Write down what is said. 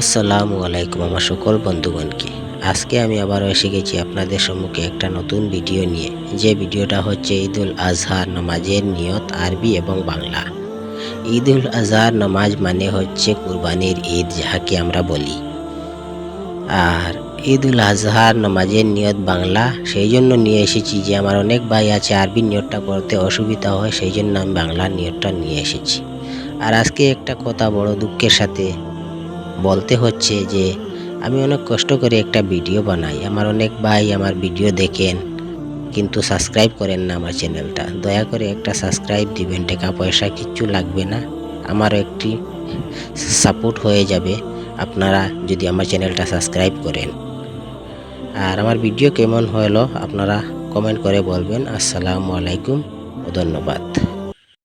আসসালামু আলাইকুম আমার সকল বন্ধুগণকে। আজকে আমি আবারও এসে গেছি আপনাদের সম্মুখে একটা নতুন ভিডিও নিয়ে। যে ভিডিওটা হচ্ছে ঈদুল আজহার নামাজের নিয়ত আরবি এবং বাংলা। ঈদুল আজহার নামাজ মানে হচ্ছে কুরবানির ঈদ যাহাকে আমরা বলি। আর ঈদুল আজহার নামাজের নিয়ত বাংলা, সেই জন্য নিয়ে এসেছি যে আমার অনেক ভাই আছে আরবি নিয়তটা করতে অসুবিধা হয়, সেই জন্য আমি বাংলা নিয়তটা নিয়ে এসেছি। আর আজকে একটা কথা বড় দুঃখের সাথে বলতে হচ্ছে যে আমি অনেক কষ্ট করে একটা ভিডিও বানাই। আমার অনেক ভাই আমার ভিডিও দেখেন, কিন্তু সাবস্ক্রাইব করেন না আমার চ্যানেলটা। দয়া করে একটা সাবস্ক্রাইব দিবেন, টাকা পয়সা কিচ্ছু লাগবে না। আমারও একটি সাপোর্ট হয়ে যাবে আপনারা যদি আমার চ্যানেলটা সাবস্ক্রাইব করেন। আর আমার ভিডিও কেমন হলো আপনারা কমেন্ট করে বলবেন। আসসালামু আলাইকুম ধন্যবাদ।